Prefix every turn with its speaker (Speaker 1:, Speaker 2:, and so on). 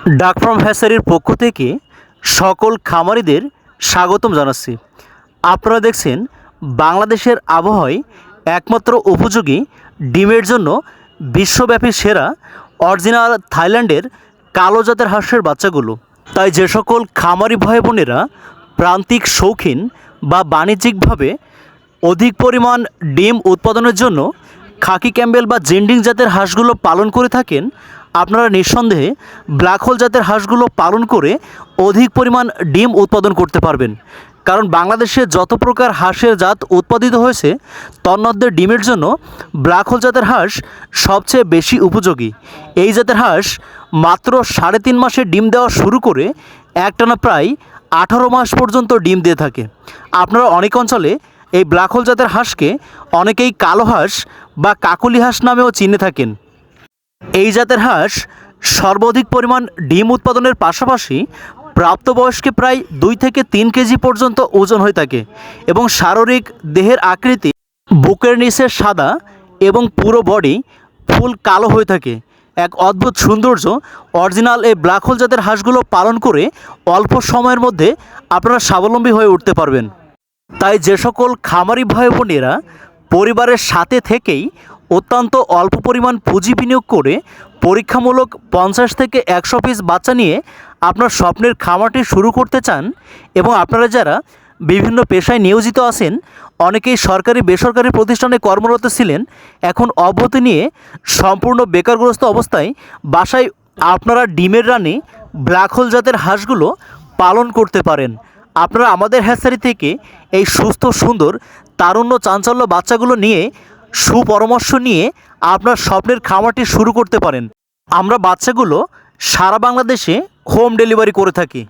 Speaker 1: ডাক ফ্রম হ্যাসারির পক্ষ থেকে সকল খামারিদের স্বাগতম জানাচ্ছি। আপনারা দেখছেন বাংলাদেশের আবহাওয়ায় একমাত্র উপযোগী ডিমের জন্য বিশ্বব্যাপী সেরা অরিজিনাল থাইল্যান্ডের কালো জাতের হাঁসের বাচ্চাগুলো। তাই যে সকল খামারি ভাই বোনেরা প্রান্তিক শৌখিন বা বাণিজ্যিকভাবে অধিক পরিমাণ ডিম উৎপাদনের জন্য খাকি ক্যাম্বেল বা জেন্ডিং জাতের হাঁসগুলো পালন করে থাকেন আপনারা নিঃসন্দেহে ব্ল্যাক হোল জাতের হাঁসগুলো পালন করে অধিক পরিমাণ ডিম উৎপাদন করতে পারবেন। কারণ বাংলাদেশে যত প্রকার হাঁসের জাত উৎপাদিত হয়েছে, তন্মধ্যে ডিমের জন্য ব্ল্যাক হোল জাতের হাঁস সবচেয়ে বেশি উপযোগী। এই জাতের হাঁস মাত্র সাড়ে তিন মাসে ডিম দেওয়া শুরু করে একটানা প্রায় আঠারো মাস পর্যন্ত ডিম দিয়ে থাকে। আপনারা অনেক অঞ্চলে এই ব্ল্যাক হোল জাতের হাঁসকে অনেকেই কালো হাঁস বা কাকলি হাঁস নামেও চিনে থাকেন। এই জাতের হাঁস সর্বাধিক পরিমাণ ডিম উৎপাদনের পাশাপাশি প্রাপ্তবয়স্কে প্রায় দুই থেকে তিন কেজি পর্যন্ত ওজন হয়ে থাকে এবং শারীরিক দেহের আকৃতি বুকের নিচে সাদা এবং পুরো বডি ফুল কালো হয়ে থাকে। এক অদ্ভুত সৌন্দর্য, অরিজিনাল এই ব্ল্যাক হোল জাতের হাঁসগুলো পালন করে অল্প সময়ের মধ্যে আপনারা স্বাবলম্বী হয়ে উঠতে পারবেন। তাই যে সকল খামারি ভাই বোনেরা পরিবারের সাথে থেকেই অত্যন্ত অল্প পরিমাণ পুঁজি বিনিয়োগ করে পরীক্ষামূলক পঞ্চাশ থেকে একশো পিস বাচ্চা নিয়ে আপনার স্বপ্নের খামারটি শুরু করতে চান এবং আপনারা যারা বিভিন্ন পেশায় নিয়োজিত আছেন, অনেকেই সরকারি বেসরকারি প্রতিষ্ঠানে কর্মরত ছিলেন, এখন অব্যাহতি নিয়ে সম্পূর্ণ বেকারগ্রস্ত অবস্থায় বাসায় আপনারা ডিমের রানে ব্ল্যাক হোল জাতের হাঁসগুলো পালন করতে পারেন। আপনারা আমাদের হ্যাসারি থেকে এই সুস্থ, সুন্দর, তারুণ্য, চাঞ্চল্য বাচ্চাগুলো নিয়ে সুপরামর্শ নিয়ে আপনার স্বপ্নের খামারটি শুরু করতে পারেন। আমরা বাচ্চাগুলো সারা বাংলাদেশে হোম ডেলিভারি করে থাকি।